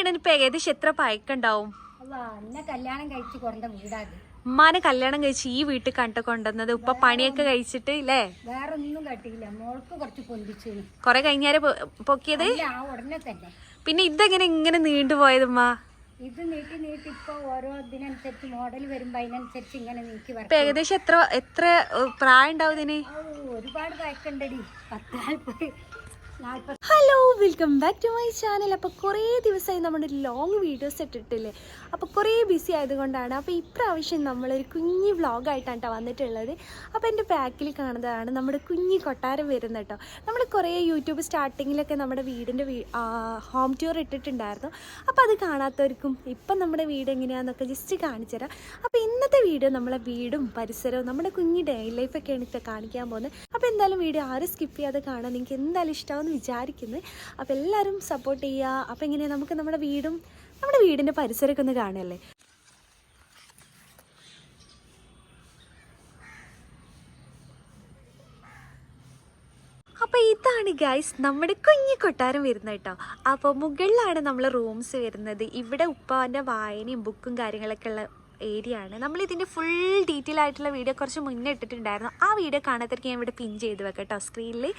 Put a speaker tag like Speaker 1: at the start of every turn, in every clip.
Speaker 1: ഇപ്പൊ ഏകദേശം എത്ര പഴക്കുണ്ടാവും
Speaker 2: കല്യാണം കഴിച്ച് കൊണ്ട വീടാത്
Speaker 1: ഉമ്മാനെ കല്യാണം കഴിച്ച് ഈ വീട്ടിൽ കണ്ടു കൊണ്ടുവന്നത് ഉപ്പ പണിയൊക്കെ കഴിച്ചിട്ട് ഇല്ലേ?
Speaker 2: വേറെ ഒന്നും കട്ടിയില്ല മോൾക്ക് കുറച്ച് പൊന്തിച്ചു.
Speaker 1: കൊറേ കഴിഞ്ഞാൽ പൊക്കിയത്?
Speaker 2: ഉടനെ തന്നെ.
Speaker 1: പിന്നെ ഇതെങ്ങനെ ഇങ്ങനെ നീണ്ടുപോയത് ഉമ്മ?
Speaker 2: ഇത് നീട്ടി നീട്ടി ഇപ്പൊ ഓരോ ഇതിനനുസരിച്ച് മോഡൽ വരുമ്പോ അതിനനുസരിച്ച് ഇങ്ങനെ നീക്കി വരും
Speaker 1: ഏകദേശം എത്ര എത്ര പ്രായം ഉണ്ടാവും ഇതിന്?
Speaker 2: ഒരുപാട് പഴക്കണ്ടടി പത്ത് നാൽപ്പത്.
Speaker 1: Hello welcome back to my channel അപ്പോൾ കുറേ ദിവസമായി നമ്മുടെ ലോങ് വീഡിയോസ് ഇട്ടിട്ടില്ലേ? അപ്പോൾ കുറേ ബിസി ആയതുകൊണ്ടാണ്. അപ്പോൾ ഇപ്രാവശ്യം നമ്മളൊരു കുഞ്ഞി വ്ളോഗായിട്ടാണ് കേട്ടോ വന്നിട്ടുള്ളത്. അപ്പോൾ എന്റെ ബാക്കിൽ കാണുന്നതാണ് നമ്മുടെ കുഞ്ഞി കൊട്ടാരം വരുന്നത് കേട്ടോ നമ്മൾ കുറേ യൂട്യൂബ് സ്റ്റാർട്ടിങ്ങിലൊക്കെ നമ്മുടെ വീടിന്റെ ഹോം ടൂർ ഇട്ടിട്ടുണ്ടായിരുന്നു. അപ്പോൾ അത് കാണാത്തവർക്കും ഇപ്പം നമ്മുടെ വീട് എങ്ങനെയാണെന്നൊക്കെ ജസ്റ്റ് കാണിച്ചു തരാം. അപ്പോൾ ഇന്നത്തെ വീഡിയോ നമ്മളെ വീടും പരിസരവും നമ്മുടെ കുഞ്ഞി ഡേ ലൈഫൊക്കെയാണ് ഇപ്പോൾ കാണിക്കാൻ പോകുന്നത്. അപ്പോൾ എന്തായാലും വീഡിയോ ആരും സ്കിപ്പ് ചെയ്യാതെ കാണാൻ നിങ്ങൾക്ക് എന്തായാലും ഇഷ്ടമാണെന്ന് വിചാരിക്കുന്നത് അപ്പോൾ എല്ലാവരും സപ്പോർട്ട് ചെയ്യുക അപ്പോൾ എങ്ങനെയാണ് നമുക്ക് നമ്മുടെ വീടും നമ്മുടെ വീടിന്റെ പരിസരമൊക്കെ ഒന്ന് കാണുകയല്ലേ? അപ്പോൾ ഇതാണ് ഗൈസ് നമ്മുടെ കുഞ്ഞു കൊട്ടാരം വരുന്നത് കേട്ടോ. അപ്പോൾ മുകളിലാണ് നമ്മൾ റൂംസ് വരുന്നത്. ഇവിടെ ഉപ്പാന്റെ വായനയും ബുക്കും കാര്യങ്ങളൊക്കെ ഉള്ള ഏരിയ ആണ്. നമ്മൾ ഇതിന്റെ ഫുൾ ഡീറ്റെയിൽ ആയിട്ടുള്ള വീഡിയോ കുറച്ച് മുന്നേ ഇട്ടിട്ടുണ്ടായിരുന്നു. ആ വീഡിയോ കാണാത്തവർക്ക് ഞാൻ ഇവിടെ പിൻ ചെയ്ത് വെക്കാം കേട്ടോ സ്ക്രീനിൽ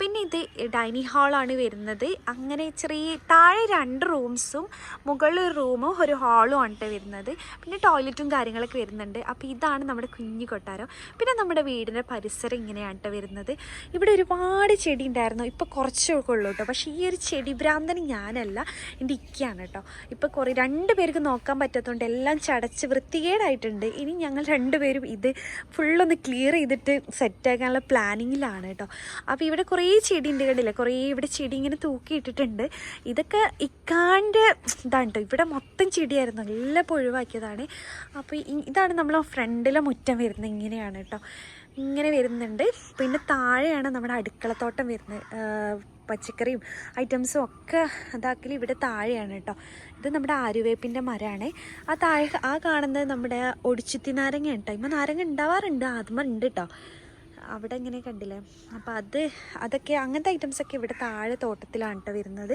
Speaker 1: പിന്നെ ഇത് ഡൈനിങ് ഹാളാണ് വരുന്നത്. അങ്ങനെ ചെറിയ താഴെ രണ്ട് റൂംസും മുകളിൽ ഒരു റൂമും ഒരു ഹാളും ആണ് വരുന്നത്. പിന്നെ ടോയ്ലറ്റും കാര്യങ്ങളൊക്കെ വരുന്നുണ്ട്. അപ്പോൾ ഇതാണ് നമ്മുടെ കുഞ്ഞു കൊട്ടാരം. പിന്നെ നമ്മുടെ വീടിന്റെ പരിസരം ഇങ്ങനെയാണ് കേട്ടോ വരുന്നത്. ഇവിടെ ഒരുപാട് ചെടി ഉണ്ടായിരുന്നു. ഇപ്പോൾ കുറച്ചൊക്കെ ഉള്ളൂ കേട്ടോ പക്ഷേ ഈ ഒരു ചെടി ഭ്രാന്തന് ഞാനല്ല എന്റെ ഇക്കയാണ് കേട്ടോ ഇപ്പോൾ കുറേ രണ്ട് പേർക്ക് നോക്കാൻ പറ്റാത്തതുകൊണ്ട് എല്ലാം ചടച്ച് വൃത്തികേടായിട്ടുണ്ട്. ഇനി ഞങ്ങൾ രണ്ടുപേരും ഇത് ഫുള്ളൊന്ന് ക്ലിയർ ചെയ്തിട്ട് സെറ്റാക്കാനുള്ള പ്ലാനിങ്ങിലാണ് കേട്ടോ അപ്പോൾ ഇവിടെ കുറേ ചെടി ഉണ്ട് കണ്ടില്ലേ? കുറേ ഇവിടെ ചെടി ഇങ്ങനെ തൂക്കിയിട്ടിട്ടുണ്ട്. ഇതൊക്കെ ഇക്കാന്റെ ഇതാണ് കേട്ടോ ഇവിടെ മൊത്തം ചെടിയായിരുന്നു. നല്ല പൊഴിവാക്കിയതാണ് അപ്പോൾ ഇതാണ് നമ്മളെ ഫ്രണ്ടിലെ മുറ്റം വരുന്നത്. ഇങ്ങനെയാണ് കേട്ടോ ഇങ്ങനെ വരുന്നുണ്ട്. പിന്നെ താഴെയാണ് നമ്മുടെ അടുക്കളത്തോട്ടം വരുന്നത്. പച്ചക്കറിയും ഐറ്റംസും ഒക്കെ അതാക്കൽ ഇവിടെ താഴെയാണ് കേട്ടോ. ഇത് നമ്മുടെ ആര്യവേപ്പിന്റെ മരമാണ് ആ താഴെ ആ കാണുന്നത് നമ്മുടെ ഒടിച്ചുത്തി നാരങ്ങ കേട്ടോ. ഇമ്മ നാരങ്ങ ഉണ്ടാവാറുണ്ട് ആദ്യമ ഉണ്ട് കേട്ടോ. അവിടെ ഇങ്ങനെ കണ്ടില്ലേ? അപ്പോൾ അത് അതൊക്കെ അങ്ങനത്തെ ഐറ്റംസൊക്കെ ഇവിടെ താഴെ തോട്ടത്തിലാണ് കേട്ടോ വരുന്നത്.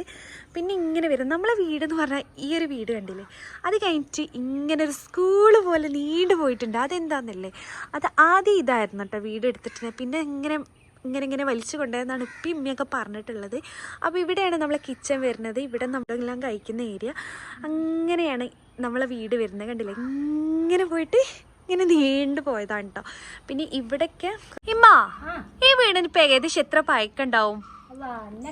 Speaker 1: പിന്നെ ഇങ്ങനെ വരും. നമ്മളെ വീട് എന്ന് പറഞ്ഞാൽ ഈ ഒരു വീട് കണ്ടില്ലേ? അത് കഴിഞ്ഞിട്ട് ഇങ്ങനെ ഒരു സ്കൂൾ പോലെ നീണ്ടു പോയിട്ടുണ്ട്. അതെന്താന്നല്ലേ? അത് ആദ്യം ഇതായിരുന്നു കേട്ടോ വീട് എടുത്തിട്ട് പിന്നെ ഇങ്ങനെ ഇങ്ങനെ ഇങ്ങനെ വലിച്ചു കൊണ്ടുവന്നാണ് ഇപ്പം ഇമ്മയൊക്കെ പറഞ്ഞിട്ടുള്ളത്. അപ്പോൾ ഇവിടെയാണ് നമ്മളെ കിച്ചൺ വരുന്നത്. ഇവിടെ നമ്മളെല്ലാം കഴിക്കുന്ന ഏരിയ അങ്ങനെയാണ് നമ്മളെ വീട് വരുന്നത് കണ്ടില്ലേ? ഇങ്ങനെ പോയിട്ട് ഇങ്ങനെ നീണ്ടു പോയതാണ് കേട്ടോ പിന്നെ ഇവിടൊക്കെ ഇമ്മ ഈ വീടിന് ഇപ്പൊ ഏകദേശം എത്ര
Speaker 2: പയക്കുണ്ടാവും?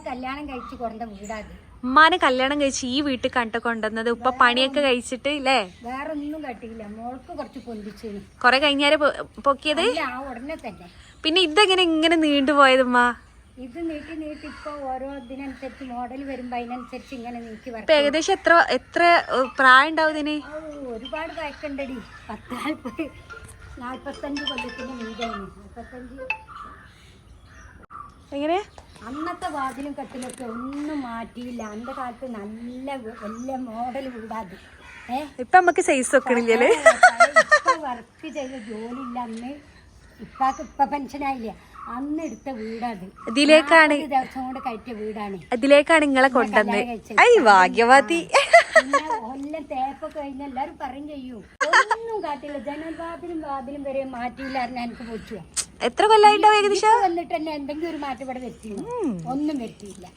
Speaker 2: കല്യാണം കഴിച്ച് കൊണ്ട വീടാത്
Speaker 1: ഉമ്മാനെ കല്യാണം കഴിച്ച് ഈ വീട്ടിൽ കണ്ട കൊണ്ടുവന്നത് ഉപ്പ പണിയൊക്കെ കഴിച്ചിട്ട് ഇല്ലേ?
Speaker 2: വേറെ ഒന്നും കട്ടിയില്ല മോൾക്ക് കുറച്ച് പൊന്തിച്ചു
Speaker 1: കൊറേ കഴിഞ്ഞാൽ പൊ- പൊക്കിയത്?
Speaker 2: ഉടനെ തന്നെ.
Speaker 1: പിന്നെ ഇതെങ്ങനെ ഇങ്ങനെ നീണ്ടുപോയത് ഉമ്മ?
Speaker 2: ഇത് നീട്ടി നീട്ടി ഇപ്പൊ ഓരോ ഇതിനനുസരിച്ച് മോഡൽ വരുമ്പോ അതിനനുസരിച്ച് ഇങ്ങനെ നീക്കി വരക്കും.
Speaker 1: ഏകദേശം എത്ര എത്ര പ്രായം ഉണ്ടാവും ഇതിന്?
Speaker 2: ഒരുപാട് പഴക്കണ്ടടി പത്ത് നാൽപ്പത് നാൽപ്പത്തഞ്ച് കൊല്ലത്തിന്റെ മീതാണ്. നാൽപ്പത്തഞ്ച്
Speaker 1: എങ്ങനെ?
Speaker 2: അന്നത്തെ വാതിലും കട്ടിലൊക്കെ ഒന്നും മാറ്റിയില്ല. അന്നത്തെ കാലത്ത് നല്ല വലിയ മോഡൽ കൂടാതെ
Speaker 1: ഇപ്പൊ നമുക്ക് സൈസ് വെക്കണില്ലേ
Speaker 2: ഇപ്പൊ വർക്ക് ചെയ്ത ജോലി ഇല്ല അന്ന്. ഇപ്പാക്ക് ഇപ്പൊ പെൻഷനായില്ല അന്ന് എടുത്ത വീടാത്.
Speaker 1: ഇതിലേക്കാണ്
Speaker 2: നാൽപ്പത് ദിവസം കൊണ്ട് കയറ്റിയ വീടാണ്.
Speaker 1: ഇതിലേക്കാണ് നിങ്ങളെ കൊണ്ടുവന്നത്? ഐ ഭാഗ്യവാദി
Speaker 2: പിന്നെ കൊല്ലം തേപ്പൊക്കെ കഴിഞ്ഞ എല്ലാരും പറയും ചെയ്യും. ഒന്നും കാട്ടില്ല. ജനൽവാതിലും വാതിലും വരെ എനിക്ക്
Speaker 1: എത്ര കൊല്ലായിട്ടോ ഏകദേശം?
Speaker 2: വന്നിട്ട് തന്നെ എന്തെങ്കിലും ഒരു മാറ്റം ഇവിടെ വെച്ചു ഒന്നും വരുത്തിയില്ല.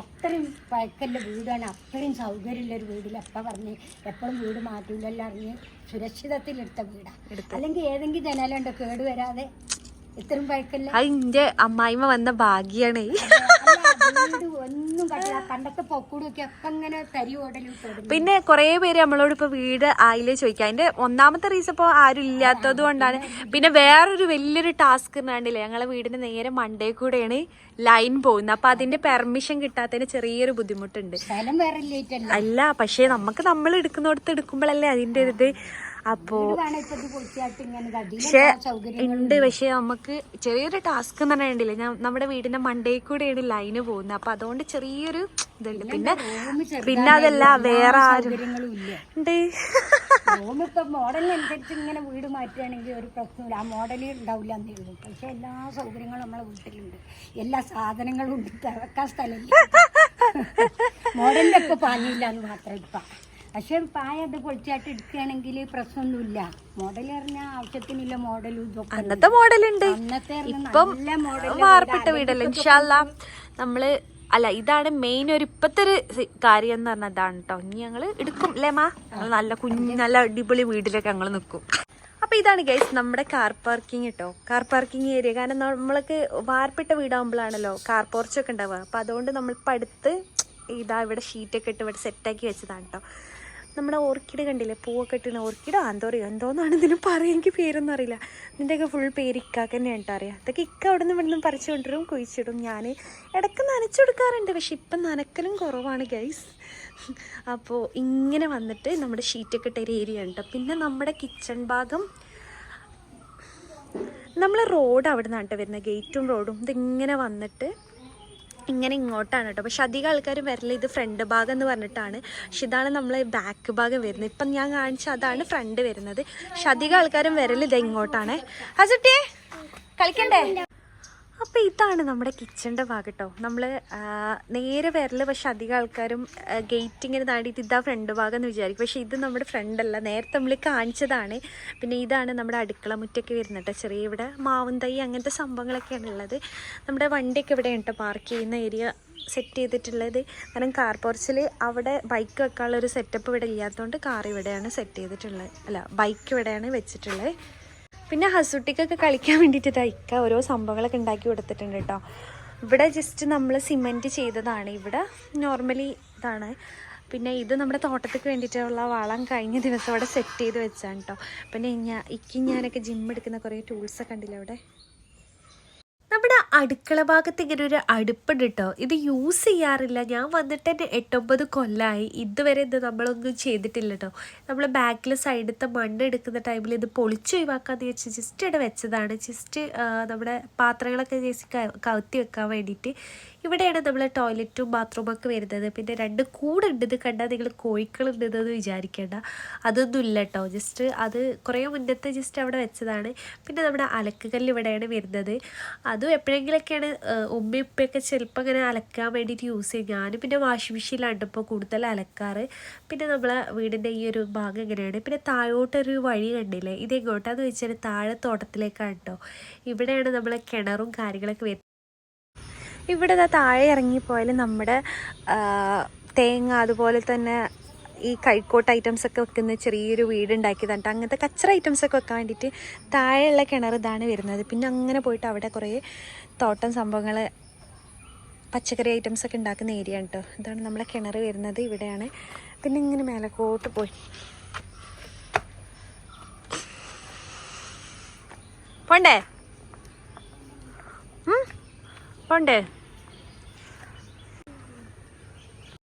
Speaker 2: അത്രയും പഴക്കല്ല വീടാണ്. അത്രയും സൗകര്യമുള്ള ഒരു വീടിൽ എപ്പ പറഞ്ഞ് എപ്പോഴും വീട് മാറ്റൂലല്ലോ അറിഞ്ഞ് സുരക്ഷിതത്തിലെടുത്ത വീടാണ് അല്ലെങ്കിൽ ഏതെങ്കിലും ജനാലുണ്ടോ കേട് വരാതെ? ഇത്രയും പഴക്കല്ല?
Speaker 1: അത് അമ്മായിമ്മ വന്ന ഭാഗ്യാണ്.
Speaker 2: ഒന്നും കണ്ടില്ല പണ്ടത്തെ പൊക്കൂടൊക്കെ ഒക്കെ ഇങ്ങനെ തരി ഓടലും
Speaker 1: പിന്നെ കുറേ പേര് നമ്മളോട് ഇപ്പൊ വീട് ആയില്ലേ ചോദിക്കാം അതിന്റെ ഒന്നാമത്തെ റീസൺ ഇപ്പൊ ആരും ഇല്ലാത്തത് കൊണ്ടാണ്. പിന്നെ വേറൊരു വലിയൊരു ടാസ്ക് എന്നാണ്ടില്ലേ ഞങ്ങളെ വീടിന്റെ നേരെ മണ്ടേ കൂടെയാണ് ലൈൻ പോകുന്നത്. അപ്പൊ അതിന്റെ പെർമിഷൻ കിട്ടാത്തതിന് ചെറിയൊരു ബുദ്ധിമുട്ടുണ്ട്. അല്ല. പക്ഷേ നമുക്ക് നമ്മൾ എടുക്കുന്നിടത്ത് എടുക്കുമ്പോഴല്ലേ അതിന്റെ ഒരു ഇത്. അപ്പോ പക്ഷെ
Speaker 2: ഇപ്പൊ
Speaker 1: ഉണ്ട്. പക്ഷെ നമുക്ക് ചെറിയൊരു ടാസ്ക് എന്ന് പറഞ്ഞിട്ടില്ലേ ഞാൻ നമ്മുടെ വീടിന്റെ മണ്ടേ കൂടെയാണ് ലൈന് പോകുന്നത്. അപ്പൊ അതുകൊണ്ട് ചെറിയൊരു ഇതുണ്ട്. പിന്നെ പിന്നെ അതല്ല വേറെ ആരും ഉണ്ട്.
Speaker 2: ഇപ്പൊ മോഡലിനനുസരിച്ച് ഇങ്ങനെ വീട് മാറ്റുകയാണെങ്കിൽ ഒരു പ്രശ്നമില്ല ആ മോഡൽ ഉണ്ടാവില്ല എന്നേ ഉള്ളൂ. പക്ഷെ എല്ലാ സൗകര്യങ്ങളും നമ്മളെ വീട്ടിലുണ്ട്. എല്ലാ സാധനങ്ങളും ഉണ്ട്. തിറക്കാൻ സ്ഥലമില്ല. മോഡലിന്റെ ഒക്കെ പാഞ്ഞില്ല എന്ന് മാത്രം ഇപ്പ. പക്ഷെ പായ അത് പൊളിച്ചായിട്ട് എടുക്കുകയാണെങ്കിൽ പ്രശ്നമൊന്നുമില്ല. മോഡൽ പറഞ്ഞാൽ ആവശ്യത്തിനില്ല മോഡലും ഇതൊക്കെ ഉണ്ട്.
Speaker 1: അന്നത്തെ മോഡലുണ്ട്
Speaker 2: അന്നത്തെ പറഞ്ഞാ
Speaker 1: ഇപ്പം
Speaker 2: നല്ല മോഡൽ
Speaker 1: വാർപ്പിട്ട വീടല്ലേ? ഇൻഷാല്ല നമ്മൾ അല്ല ഇതാണ് മെയിൻ ഒരു ഇപ്പത്തെ ഒരു കാര്യം എന്ന് പറഞ്ഞാൽ ഇതാണ് കേട്ടോ ഇനി ഞങ്ങൾ എടുക്കും അല്ലേ മാ? നല്ല കുഞ്ഞ് നല്ല അടിപൊളി വീട്ടിലൊക്കെ ഞങ്ങൾ നിക്കും. അപ്പൊ ഇതാണ് ഗൈസ് നമ്മുടെ കാർ പാർക്കിംഗ് കേട്ടോ കാർ പാർക്കിംഗ് ഏരിയ കാരണം നമ്മൾക്ക് വാർപ്പിട്ട വീടാകുമ്പോഴാണല്ലോ കാർ പോർച്ചൊക്കെ ഉണ്ടാവുക. അപ്പൊ അതുകൊണ്ട് നമ്മൾ ഇപ്പൊ അടുത്ത് ഇതാ ഇവിടെ ഷീറ്റൊക്കെ ഇട്ട് ഇവിടെ സെറ്റാക്കി വെച്ചതാണ് കേട്ടോ നമ്മുടെ ഓർക്കിഡ് കണ്ടില്ലേ? പൂവൊക്കെ ഇട്ടുന്ന ഓർക്കിഡോ? എന്തോറിയോ എന്തോന്നാണ് ഇതിന് പറയാൻ എനിക്ക് പേരൊന്നും അറിയില്ല. ഇതിന്റെയൊക്കെ ഫുൾ പേര് ഇക്കാക്ക് തന്നെയാണ് അറിയാം. അതൊക്കെ ഇക്ക അവിടെ നിന്ന് ഇവിടുന്ന് പറിച്ചു കൊണ്ടുവരും കുഴിച്ചിടും. ഞാൻ ഇടയ്ക്ക് നനച്ചു കൊടുക്കാറുണ്ട് പക്ഷെ ഇപ്പം നനക്കലും കുറവാണ് ഗൈസ് അപ്പോൾ ഇങ്ങനെ വന്നിട്ട് നമ്മുടെ ഷീറ്റൊക്കെ ഇട്ട ഒരു ഏരിയ ഉണ്ട്. പിന്നെ നമ്മുടെ കിച്ചൺ ഭാഗം നമ്മളെ റോഡ് അവിടെ നിന്നാണ് വരുന്നത്. ഗേറ്റും റോഡും ഇതിങ്ങനെ വന്നിട്ട് ഇങ്ങനെ ഇങ്ങോട്ടാണ് കേട്ടോ. പക്ഷെ അധികം ആൾക്കാർ വരല ഇത് ഫ്രണ്ട് ഭാഗം എന്ന് പറഞ്ഞിട്ടാണ്. പക്ഷെ ഇതാണ് നമ്മൾ ബാക്ക് ഭാഗം വരുന്നത്. ഇപ്പം ഞാൻ കാണിച്ച അതാണ് ഫ്രണ്ട് വരുന്നത്. പക്ഷെ അധികം ആൾക്കാരും വരൽ ഇത് ഇങ്ങോട്ടാണ്. ഹസുട്ടിയെ കളിക്കണ്ടേ? അപ്പോൾ ഇതാണ് നമ്മുടെ കിച്ചന്റെ ഭാഗം കേട്ടോ നമ്മൾ നേരെ വരൽ പക്ഷെ അധികം ആൾക്കാരും ഗേറ്റ് ഇങ്ങനെ താണ്ടിയിട്ട് ഇതാ ഫ്രണ്ട് ഭാഗം എന്ന് വിചാരിക്കും. പക്ഷേ ഇത് നമ്മുടെ ഫ്രണ്ടല്ല നേരത്തെ നമ്മൾ കാണിച്ചതാണ്. പിന്നെ ഇതാണ് നമ്മുടെ അടുക്കള മുറ്റൊക്കെ വരുന്നത്. ചെറിയ ഇവിടെ മാവും തൈ അങ്ങനത്തെ സംഭവങ്ങളൊക്കെയാണ് ഉള്ളത്. നമ്മുടെ വണ്ടിയൊക്കെ ഇവിടെ ഉണ്ട് പാർക്ക് ചെയ്യുന്ന ഏരിയ സെറ്റ് ചെയ്തിട്ടുള്ളത്. കാരണം കാർ പോർച്ചിൽ അവിടെ ബൈക്ക് വെക്കാനുള്ള ഒരു സെറ്റപ്പ് ഇവിടെ ഇല്ലാത്തതുകൊണ്ട് കാർ ഇവിടെയാണ് സെറ്റ് ചെയ്തിട്ടുള്ളത്. അല്ല ബൈക്ക് ഇവിടെയാണ് വെച്ചിട്ടുള്ളത്. പിന്നെ ഹസുട്ടിക്കൊക്കെ കളിക്കാൻ വേണ്ടിയിട്ട് തയ്ക്ക ഓരോ സംഭവങ്ങളൊക്കെ ഉണ്ടാക്കി കൊടുത്തിട്ടുണ്ട് കേട്ടോ. ഇവിടെ ജസ്റ്റ് നമ്മൾ സിമെന്റ് ചെയ്തതാണ്. ഇവിടെ നോർമലി ഇതാണ്. പിന്നെ ഇത് നമ്മുടെ തോട്ടത്തേക്ക് വേണ്ടിയിട്ടുള്ള വളം കഴിഞ്ഞ ദിവസം അവിടെ സെറ്റ് ചെയ്ത് വെച്ചാണ് കേട്ടോ. പിന്നെ ഞാൻ ഇക്കി ഞാനൊക്കെ ജിം എടുക്കുന്ന കുറേ ടൂൾസൊക്കെ ഉണ്ടല്ലോ അവിടെ. നമ്മുടെ അടുക്കള ഭാഗത്ത് ഇങ്ങനെ ഒരു അടുപ്പുണ്ട് കേട്ടോ ഇത് യൂസ് ചെയ്യാറില്ല. ഞാൻ വന്നിട്ട് തന്നെ എട്ടൊമ്പത് കൊല്ലമായി ഇതുവരെ ഇത് നമ്മളൊന്നും ചെയ്തിട്ടില്ല കേട്ടോ നമ്മൾ ബാക്കിൽ സൈഡത്തെ മണ്ണ് എടുക്കുന്ന ടൈമിൽ ഇത് പൊളിച്ച് ഒഴിവാക്കാന്ന് വെച്ച് ജസ്റ്റ് ഇവിടെ വെച്ചതാണ്. ജസ്റ്റ് നമ്മുടെ പാത്രങ്ങളൊക്കെ ചേച്ചി കവുത്തി വെക്കാൻ വേണ്ടിയിട്ട് ഇവിടെയാണ് നമ്മൾ ടോയ്ലറ്റും ബാത്റൂമും ഒക്കെ വരുന്നത്. പിന്നെ രണ്ട് കൂടുണ്ട്. ഇത് കണ്ടാൽ നിങ്ങൾ കോഴിക്കളുണ്ടെന്ന് വിചാരിക്കേണ്ട. അതൊന്നും ഇല്ല കേട്ടോ ജസ്റ്റ് അത് കുറേ മുന്നത്തെ ജസ്റ്റ് അവിടെ വെച്ചതാണ്. പിന്നെ നമ്മുടെ അലക്കുകല്ല് ഇവിടെയാണ് വരുന്നത്. അതും എപ്പോഴെങ്കിലൊക്കെയാണ് ഉമ്മയും ഉപ്പയൊക്കെ ചിലപ്പോൾ അങ്ങനെ അലക്കാൻ വേണ്ടിയിട്ട് യൂസ് ചെയ്യും. ഞാൻ പിന്നെ വാഷിംഗ് മെഷീനിലാണ് ഇപ്പോൾ കൂടുതൽ അലക്കാറ്. പിന്നെ നമ്മളെ വീടിന്റെ ഈ ഒരു ഭാഗം എങ്ങനെയാണ് പിന്നെ താഴോട്ടൊരു വഴി കണ്ടില്ലേ? ഇത് എങ്ങോട്ടാന്ന് വെച്ചാൽ താഴെ തോട്ടത്തിലേക്കാണ് കേട്ടോ ഇവിടെയാണ് നമ്മളെ കിണറും കാര്യങ്ങളൊക്കെ വരുന്നത് ഇവിടെ താഴെ ഇറങ്ങിപ്പോയാൽ നമ്മുടെ തേങ്ങ അതുപോലെ തന്നെ ഈ കൈക്കോട്ട് ഐറ്റംസ് ഒക്കെ വെക്കുന്ന ചെറിയൊരു വീട് ഉണ്ടാക്കി തന്നിട്ട് അങ്ങനത്തെ കച്ചറ ഐറ്റംസ് ഒക്കെ വെക്കാൻ വേണ്ടിയിട്ട് താഴെയുള്ള കിണർ ഇതാണ് വരുന്നത്. പിന്നെ അങ്ങനെ പോയിട്ട് അവിടെ കുറേ തോട്ടം സംഭവങ്ങൾ പച്ചക്കറി ഐറ്റംസ് ഒക്കെ ഉണ്ടാക്കുന്ന ഏരിയ കേട്ടോ. ഇതാണ് നമ്മളെ കിണർ വരുന്നത്. ഇവിടെയാണ്. പിന്നെ ഇങ്ങനെ മേലക്കോട്ട് പോയി. പോണ്ടേ? പോണ്ടേ